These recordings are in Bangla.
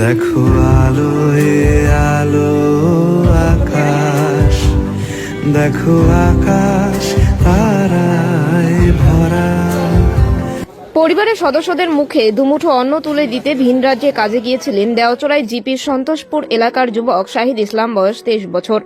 দেখো আলোয় আলো আকাশ। দেখো আকাশ, তারায় ভরা। পরিবারের সদস্যদের মুখে দুমুঠো অন্ন তুলে দিতে ভিন রাজ্যে কাজে গিয়েছিলেন দেওচড়ায় জিপির সন্তোষপুর এলাকার যুবক শাহিদ ইসলাম, বয়স তেইশ বছর।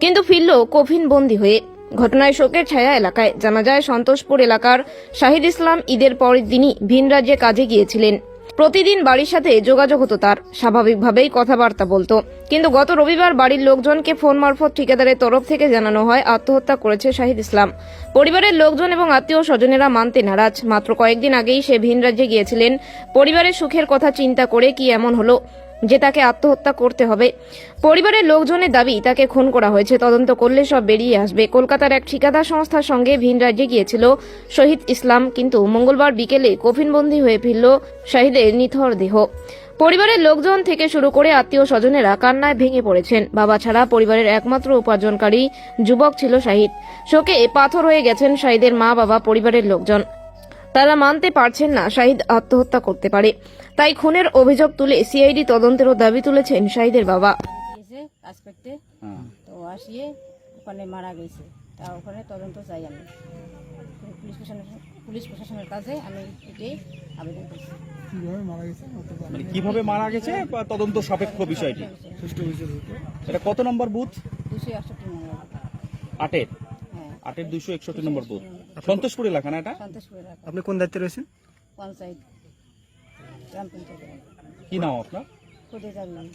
কিন্তু ফিরল কফিন বন্দী হয়ে ঘটনায় শোকের ছায়া এলাকায়। জানা যায়, সন্তোষপুর এলাকার শাহিদ ইসলাম ঈদের পরের দিনই ভিন রাজ্যে কাজে গিয়েছিলেন। প্রতিদিন বাড়ির সাথে যোগাযোগ হতো তার। স্বাভাবিকভাবেই কথাবার্তা বলতো। কিন্তু গত রবিবার বাড়ির লোকজনকে ফোন মারফত ঠিকাদারের তরফ থেকে জানানো হয়, আত্মহত্যা করেছে শাহিদ ইসলাম। পরিবারের লোকজন এবং আত্মীয় স্বজনেরা মানতে নারাজ। মাত্র কয়েকদিন আগেই সে ভিন রাজ্যে গিয়েছিলেন। পরিবারের সুখের কথা চিন্তা করে কি এমন হলো? যে তাকে আত্মহত্যা করতে হবে। পরিবারের লোকজনের দাবি, তাকে খুন করা হয়েছে। তদন্ত করলে সব বেরিয়ে আসবে। কলকাতার এক ঠিকাদার সংস্থার সঙ্গে ভিন রাজ্যে গিয়েছিল শহীদ ইসলাম, কিন্তু মঙ্গলবার বিকেলে কফিনবন্দি হয়ে ফিরল শাহিদের নিথর দেহ। পরিবারের লোকজন থেকে শুরু করে আত্মীয় স্বজনেরা কান্নায় ভেঙে পড়েছেন। বাবা ছাড়া পরিবারের একমাত্র উপার্জনকারী যুবক ছিল শাহিদ। শোকে পাথর হয়ে গেছেন শাহিদের মা বাবা পরিবারের লোকজন। তারা মানতে পারছেন না শাহিদ আত্মহত্যা করতে পারে। তাই খুনের অভিযোগ তুলে সিআইডি তদন্তেরও দাবি তুলেছেন শাহিদের বাবা। গেছে কাজ করতে তো আসিয়ে ওখানে মারা গেছে। তা ওখানে তদন্ত চাই আমি। পুলিশ প্রশাসনের পুলিশ প্রশাসনের কাছে আমি এটাই আবেদন করছি। মানে কীভাবে মারা গেছে তদন্ত সাপেক্ষ বিষয়টি? এটা কত নম্বর বুথ? দুশো একষট্টি নম্বর। আটের। হ্যাঁ। আটের দুইশো একষট্টি নম্বর বুথ। সন্তোষপুর এলাকা না এটা? সন্তোষপুর এলাকা। আপনি কোন দায়িত্বে রয়েছেন? পঞ্চায়েত। গ্রাম পঞ্চায়েত কি নাম আপনার? খুদে জানলাম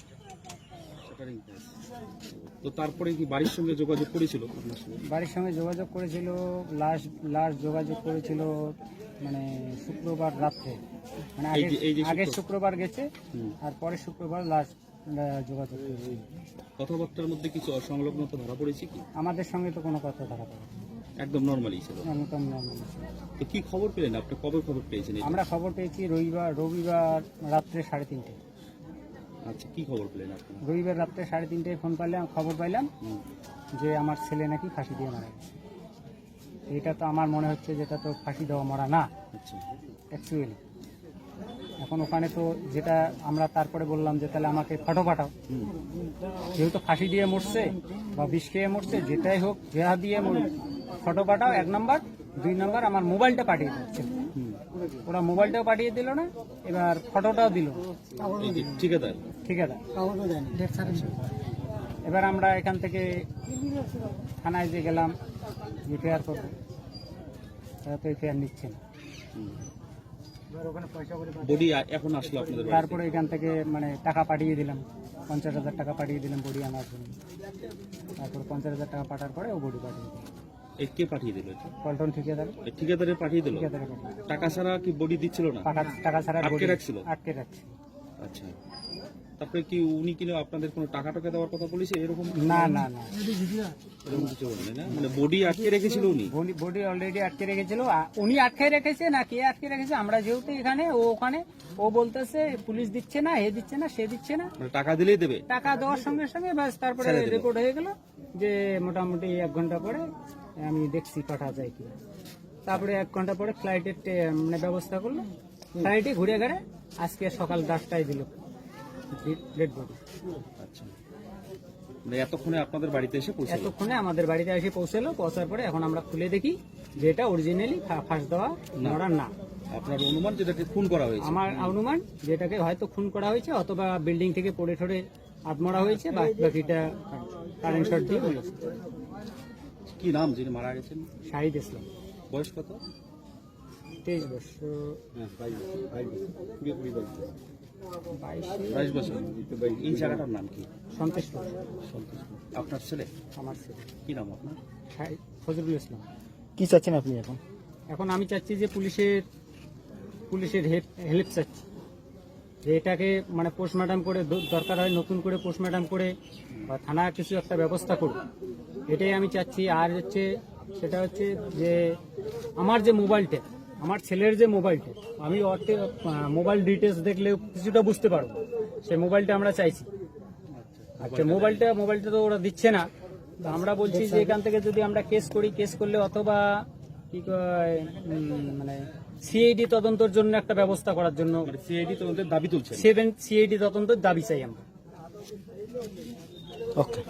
তো তারপরে কি বাড়ির সঙ্গে যোগাযোগ করেছিল? বাড়ির সঙ্গে যোগাযোগ করেছিল লাস্ট লাস্ট যোগাযোগ করেছিল মানে শুক্রবার রাত্রে। মানে আগের শুক্রবার গেছে হুম। আর পরের শুক্রবার লাস্ট যোগাযোগ করেছে কথাবার্তার মধ্যে কিছু অসংলগ্নতা ধরা পড়েছে কি? আমাদের সঙ্গে তো কোনো কথা ধরা পড়ে একদম নর্মালি ছিল। একদম normal ছিল। তো কি খবর পেলেন? আপনি কবে খবর পেয়েছেন আমরা খবর পেয়েছি রবিবার রবিবার রাত্রে সাড়ে তিনটে আচ্ছা কি খবর পেলেন আপনি? রবিবার রাত্রে সাড়ে তিনটে ফোন পাইলাম খবর পাইলাম যে আমার ছেলে নাকি ফাঁসি দিয়ে মারা গেছে। এটা তো আমার মনে হচ্ছে যেটা তো ফাঁসি দেওয়া মরা না। আচ্ছা। অ্যাকচুয়ালি এখন ওখানে তো যেটা আমরা তারপরে বললাম যে তাহলে আমাকে ফটো পাঠাও। যেহেতু ফাঁসি দিয়ে মরছে বা বিষ খেয়ে মরছে যেটাই হোক যেহা দিয়ে মরুক ফটো পাঠাও এক নাম্বার। দুই নাম্বার আমার মোবাইলটা পাঠিয়ে দিচ্ছে। ওরা মোবাইলটাও পাঠিয়ে দিল না এবার ফটোটাও দিল। ঠিকাদার। ঠিক আছে এবার আমরা এখান থেকে থানায় যে গেলাম এফআইআর করব তারা তো এফআইআর নিচ্ছে না। বডি এখন আসলো আপনাদের তারপরে এখান থেকে মানে টাকা পাঠিয়ে দিলাম। পঞ্চাশ হাজার টাকা পাঠিয়ে দিলাম বডি আনার জন্য। তারপর পঞ্চাশ হাজার টাকা পাঠার পরে ও বডি পাঠিয়ে দিল। এই কে পাঠিয়ে দিল এটা? পল্টন ঠিকাদার। ঠিকাদারে পাঠিয়ে দিল? ঠিকাদারে টাকা ছাড়া কি বডি দিচ্ছিল না? টাকা টাকা ছাড়া আটকে রাখছিল? আটকে রাখছে। আচ্ছা। তারপরে কি উনি কিনা আপনাদের কোনো টাকা টাকা দেওয়ার কথা বলেছে এরকম? না না না। না? মানে বডি আটকে রেখেছিল উনি? বডি বডি অলরেডি আটকে রেখেছিল। উনি আটকে রেখেছে না কে আটকে রেখেছে? আমরা যেহেতু এখানে ও ওখানে ও বলতেছে পুলিশ দিচ্ছে না হে দিচ্ছে না সে দিচ্ছে না। মানে টাকা দিলেই দেবে? টাকা দেওয়ার সঙ্গে সঙ্গে ব্যাস তারপরে রেকর্ড হয়ে গেল যে মোটামুটি এক ঘণ্টা পরে আমি দেখছি পাঠা যায় কি। তারপরে এক ঘণ্টা পরে ফ্লাইটের মানে ব্যবস্থা করল। ফ্লাইটে ঘুরে ঘুরে আজকে সকাল দশটায় দিল। ডেড বডি আচ্ছা। এতক্ষণে আপনাদের বাড়িতে এসে পৌঁছে এতক্ষণে আমাদের বাড়িতে এসে পৌঁছালো পৌঁছার পরে এখন আমরা খুলে দেখি যে এটা অরিজিনালি ফাঁস দেওয়া মরা না। আপনার অনুমান যেটাকে খুন করা হয়েছে। আমার অনুমান যেটাকে হয়তো খুন করা হয়েছে অথবা বিল্ডিং থেকে পড়ে ঠরে আত্মরা হয়েছে বা বাকিটা কারেন্ট শট দিয়ে হয়েছে কি নাম যিনি মারা গেছেন? শাহিদ ইসলাম। বয়স কত? তেইশ বছর। বাইশে বাইশ বছর। এই জায়গাটার নাম কি? সন্তোষ সন্তোষ। আপনার ছেলে? আমার ছেলে। কি নাম আপনার? ফজলুল ইসলাম। কি চাচ্ছেন আপনি এখন? এখন আমি চাচ্ছি যে পুলিশের পুলিশের হেল্প চাচ্ছি। যে এটাকে মানে পোস্টমর্টম করে দরকার হয় নতুন করে পোস্টমর্টম করে বা থানা কিছু একটা ব্যবস্থা করুক। এটাই আমি চাচ্ছি। আর হচ্ছে সেটা হচ্ছে যে আমার যে মোবাইলটা আমার ছেলের যে মোবাইলটা আমি ওতে মোবাইল ডিটেলস দেখলে কিছুটা বুঝতে পারব। সেই মোবাইলটা আমরা চাইছি। আচ্ছা মোবাইলটা মোবাইলটা তো ওরা দিচ্ছে না। তো আমরা বলছি যে এখান থেকে যদি আমরা কেস করি কেস করলে অথবা কি কয় মানে সিআইডি তদন্তের জন্য একটা ব্যবস্থা করার জন্য মানে সিআইডি তদন্তের দাবি তুলছেন। সেভেন সিআইডি তদন্তের দাবি চাই আমরা। ওকে